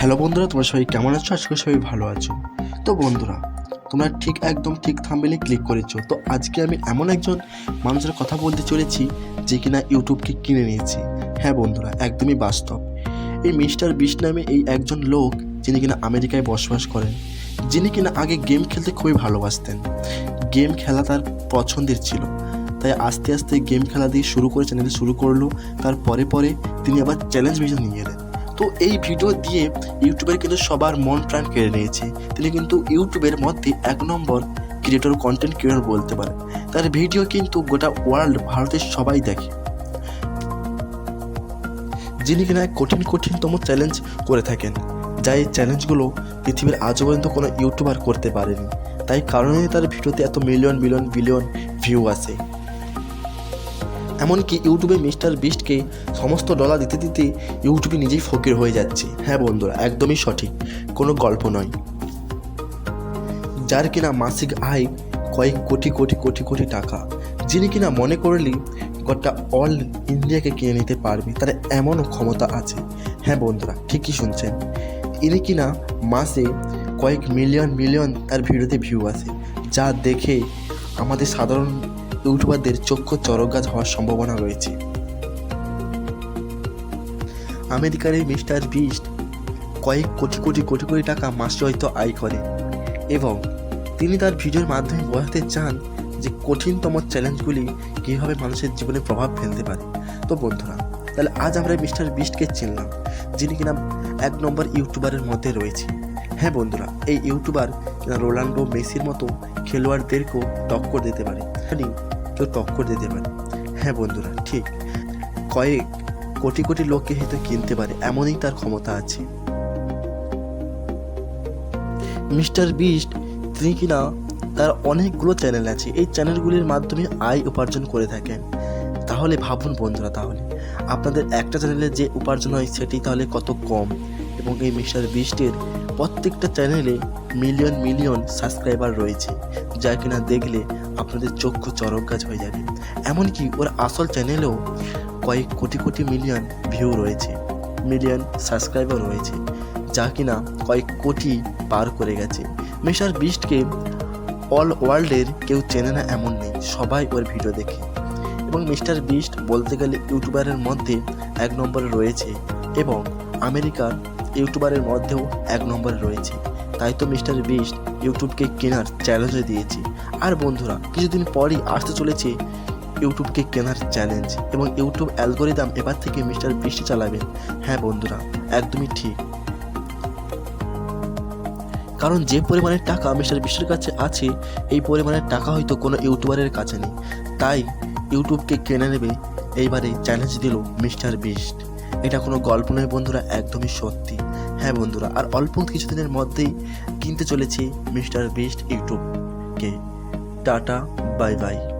Hello বন্ধুরা, তোমরা সবাই কেমন আছো? আজকে সবাই ভালো আছো। তো বন্ধুরা, তোমরা ঠিক একদম ঠিক থাম্বেলে ক্লিক করেছ। তো আজকে আমি এমন একজন মানুষের কথা বলতে চলেছি যে কিনা ইউটিউবকে কিনে নিয়েছি। হ্যাঁ বন্ধুরা, একদমই বাস্তব। এই মিস্টার বিশ নামে এই একজন লোক যিনি কিনা আমেরিকায় বসবাস করেন, যিনি কিনা আগে গেম খেলতে খুবই ভালোবাসতেন। গেম খেলা তার পছন্দের ছিল। তাই আস্তে আস্তে গেম খেলা দিয়ে শুরু করে চ্যানেল শুরু করল। তার পরে পরে তিনি আবার চ্যালেঞ্জ ভিডিও নিয়ে এলেন। তো এই ভিডিও দিয়ে ইউটিউবের কিন্তু সবার মন প্রাণ কেড়ে নিয়েছে। তিনি কিন্তু ইউটিউবের মধ্যে এক নম্বর ক্রিয়েটর কন্টেন্ট ক্রিয়েটর বলতে পারে। তার ভিডিও কিন্তু গোটা ওয়ার্ল্ড ভারতের সবাই দেখে। যিনি কিনা কঠিন, কঠিনতম চ্যালেঞ্জ করে থাকেন। যা এই চ্যালেঞ্জগুলো পৃথিবীর আজও পর্যন্ত কোনো ইউটিউবার করতে পারেনি। তাই কারণে তার ভিডিওতে এত মিলিয়ন মিলিয়ন বিলিয়ন ভিউ আসে এমনকি ইউটিউবে মিস্টার বিস্টকে সমস্ত ডলার দিতে দিতে ইউটিউবে নিজেই ফকির হয়ে যাচ্ছে। হ্যাঁ বন্ধুরা, একদমই সঠিক। কোনো গল্প নয়। যার কিনা মাসিক আয় কয়েক কোটি কোটি কোটি কোটি টাকা, যিনি কিনা মনে করলেই গোটা অল ইন্ডিয়াকে কিনে নিতে পারবে, তার এমনও ক্ষমতা আছে। হ্যাঁ বন্ধুরা, ঠিকই শুনছেন। ইনি কিনা মাসে কয়েক মিলিয়ন মিলিয়ন তার ভিডিওতে ভিউ আসে যা দেখে আমাদের সাধারণ ইউটিউবারদের চক্ষু চরক হওয়ার সম্ভাবনা রয়েছে। আমেরিকার এই মিস্টার বিস্ট কয়েক কোটি কোটি কোটি কোটি টাকা মাসে হয়তো আয় করে এবং তিনি তার ভিডিওর মাধ্যমে বোঝাতে চান যে কঠিনতম চ্যালেঞ্জগুলি কীভাবে মানুষের জীবনে প্রভাব ফেলতে পারে। তো বন্ধুরা, তাহলে আজ আমরা মিস্টার বিস্টকে চিনলাম, যিনি কিনা এক নম্বর ইউটিউবারের মধ্যে রয়েছে। হ্যাঁ বন্ধুরা, এই ইউটিউবার কিনা রোনাল্ডো মেসির মতো খেলোয়াড়দেরকেও টক্কর দিতে পারে। কেউ টক্কর দিতে পারে। হ্যাঁ বন্ধুরা, ঠিক। কয়েক কোটি কোটি লোককে হয়তো কিনতে পারে, এমনই তার ক্ষমতা আছে। মিস্টার বিস্ট, তিনি কিনা তার অনেকগুলো চ্যানেল আছে। এই চ্যানেলগুলির মাধ্যমে আয় উপার্জন করে থাকেন। তাহলে ভাবুন বন্ধুরা তাহলে, আপনাদের একটা চ্যানেলে যে উপার্জন হয় সেটি তাহলে কত কম? এবং এই মিস্টার বিস্টের প্রত্যেকটা চ্যানেলে মিলিয়ন মিলিয়ন সাবস্ক্রাইবার রয়েছে, যা কিনা দেখলে আপনাদের চক্ষু চরক গাছ হয়ে যাবে। এমনকি ওর আসল চ্যানেলেও কয়েক কোটি কোটি মিলিয়ন ভিউ রয়েছে, মিলিয়ন সাবস্ক্রাইবার রয়েছে, যা কিনা কয়েক কোটি পার করে গেছে। মিস্টার বিস্টকে অল ওয়ার্ল্ডের কেউ চেনে না এমন নেই, সবাই ওর ভিডিও দেখে। এবং মিস্টার বিস্ট বলতে গেলে ইউটিউবারের মধ্যে এক নম্বরে রয়েছে এবং আমেরিকার ইউটিউবারের মধ্যেও এক নম্বরে রয়েছে। তাই তো মিস্টার বিস্ট ইউটিউবকে কেনার চ্যালেঞ্জও দিয়েছে। আর বন্ধুরা, কিছুদিন পরই আসতে চলেছে ইউটিউবকে কেনার চ্যালেঞ্জ এবং ইউটিউব অ্যালগোরিদাম এবার থেকে মিস্টার বিস্ট চালাবেন হ্যাঁ বন্ধুরা, একদমই ঠিক। কারণ যে পরিমাণের টাকা মিস্টার বিস্টের কাছে আছে, এই পরিমাণের টাকা হয়তো কোনো ইউটিউবারের কাছে নেই। তাই ইউটিউবকে কিনে নেবে, এইবারে চ্যালেঞ্জ দিল মিস্টার বিস্ট। এটা কোনো গল্প নয় বন্ধুরা, একদমই সত্যি। হ্যাঁ বন্ধুরা, আর অল্প কিছুদিনের মধ্যেই কিনতে চলেছি মিস্টার বিস্ট ইউটিউবকে। Tata, bye by.